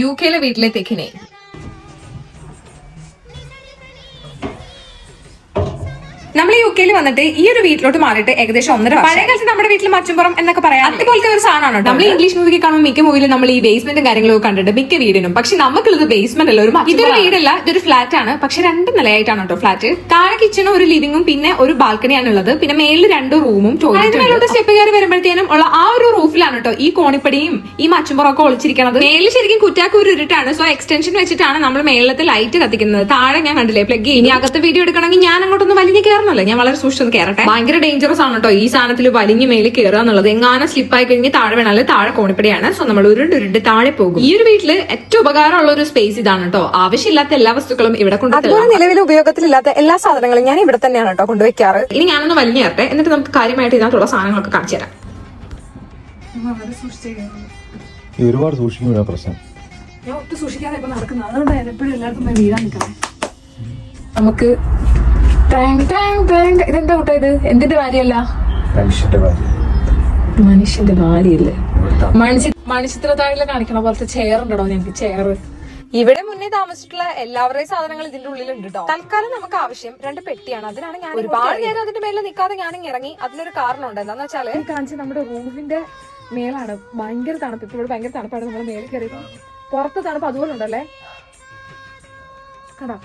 U കെയിലെ വീട്ടിലെ തെക്കിനെ. നമ്മൾ യു കെയിൽ വന്നിട്ട് ഈ ഒരു വീട്ടിലോട്ട് മാറിയിട്ട് ഏകദേശം ഒന്നര. പഴയ കാലത്ത് നമ്മുടെ വീട്ടിൽ മച്ചുംപുറം എന്നൊക്കെ പറയാം. അതുപോലത്തെ ഒരു സാധനമാണ് നമ്മൾ ഇംഗ്ലീഷ് മൂവിക്ക് കാണുമ്പോൾ മിക്ക മൂവിലും നമ്മൾ ഈ ബേസ്മെന്റും കാര്യങ്ങളൊക്കെ കണ്ടിട്ട് മിക്ക വീടിനും. പക്ഷെ നമുക്കുള്ളത് ബേസ്മെന്റ് അല്ല ഒരു ഇതൊരു വീടല്ല ഇതൊരു ഫ്ലാറ്റ് ആണ്. പക്ഷെ രണ്ട് നിലയായിട്ടാണ് കേട്ടോ ഫ്ലാറ്റ് താഴെ കിച്ചണും ഒരു ലിവിംഗും പിന്നെ ഒരു ബാൽക്കണിയാണ് ഉള്ളത്. പിന്നെ മേളിൽ രണ്ട് റൂമും ടോയ്ലറ്റും സ്റ്റെപ്പ് കയറി വരുമ്പോഴത്തേനും ഉള്ള ആ ഒരു റൂഫിലാണ് കേട്ടോ ഈ കോണിപ്പടിയും ഈ മച്ചുംപുറം ഒക്കെ ഒളിച്ചിരിക്കുന്നത് മേളിൽ ശരിക്കും കുറ്റാക്കൂർ ഒരു ഇരുട്ടാണ്. സോ എക്സ്റ്റൻഷൻ വെച്ചിട്ടാണ് നമ്മൾ മേളിലത്തെ ലൈറ്റ് കത്തിക്കുന്നത്. താഴെ ഞാൻ കണ്ടില്ലേ പ്ലഗ് ഇനി അകത്ത് വീഡിയോ എടുക്കണമെങ്കിൽ ഞാൻ അങ്ങോട്ടൊന്ന് വലിഞ്ഞ് കയറണല്ലോ ഞാൻ വളരെ സൂക്ഷിച്ചൊന്ന് കയറട്ടെ ഭയങ്കര ഡേഞ്ചറസ് ആണ് കേട്ടോ ഈ സാധനത്തിൽ വലിഞ്ഞു മേലിൽ കയറുക എന്നുള്ളത്. എങ്ങാനും സ്ലിപ്പായി കഴിഞ്ഞ് താഴെ വേണമെങ്കിൽ താഴെ കോണിപ്പടിയാണ്. സോ നമ്മൾ ഉരുണ്ട് ഉരുണ്ട് താഴെ പോകും. ഈ ഒരു വീട്ടിൽ ഏറ്റവും ഉപകാരമുള്ള ഒരു സ്പേസ് ഇതാണ് കേട്ടോ ആവശ്യമില്ലാത്ത എല്ലാ വസ്തുക്കളും ഇവിടെ കൊണ്ടുപോകും അതുപോലെ നിലവിൽ ഉപയോഗത്തിലില്ലാത്ത എല്ലാ സാധനങ്ങളും ഞാൻ ഇവിടെ തന്നെയാണ് കേട്ടോ കൊണ്ടുവയ്ക്കാറ്. ഇനി ഞാനൊന്ന് വലിഞ്ഞു കയറട്ടെ എന്നിട്ട് നമുക്ക് കാര്യമായിട്ട് ഇതിനകത്തുള്ള സാധനങ്ങളൊക്കെ കാണിച്ചു തരാം. ഈ ഒരുപാട് സൂക്ഷിക്കുന്ന പ്രശ്നം. ഞാൻ ഒട്ടും സൂക്ഷിക്കാതെ ഇപ്പൊ നടക്കുന്നത്. അതുകൊണ്ടാണ് എപ്പോഴും എല്ലാവർക്കും വീഴാൻ നിൽക്കണം നമുക്ക് ടാങ് ടാങ് ടാങ് ഇതെന്താ കൂട്ടാ ഇത്? എന്തിന്റെ കാര്യമല്ല മനുഷ്യന്റെ കാര്യം മനുഷ്യന്റെ ഭാര്യയല്ലേ മനുഷ്യ മണിച്ചിത്രത്താഴിലെ കാണിക്കണ പോലത്തെ ചെയർ ഉണ്ടോ ഞങ്ങൾക്ക് ചെയർ ഇവിടെ മുന്നേ താമസിച്ചിട്ടുള്ള എല്ലാവരുടെയും സാധനങ്ങൾ ഇതിന്റെ ഉള്ളിലുണ്ട് കേട്ടോ തൽക്കാലം നമുക്ക് ആവശ്യം രണ്ട് പെട്ടിയാണ്. അതിനാണ് ഞാൻ ഒരുപാട് നേരം അതിന്റെ മേലെ നിൽക്കാതെ ഞാൻ ഇറങ്ങി. അതിനൊരു കാരണം ഉണ്ട്. എന്താന്ന് വെച്ചാൽ കാണിച്ച നമ്മുടെ റൂമിന്റെ മേലാണ് ഭയങ്കര തണുപ്പ്. ഇപ്പോൾ ഇവിടെ ഭയങ്കര തണുപ്പാണ്. നമ്മുടെ മേളിൽ കയറി പുറത്ത് തണുപ്പ് അതുപോലെ ഉണ്ടല്ലേ? കണ്ടോ?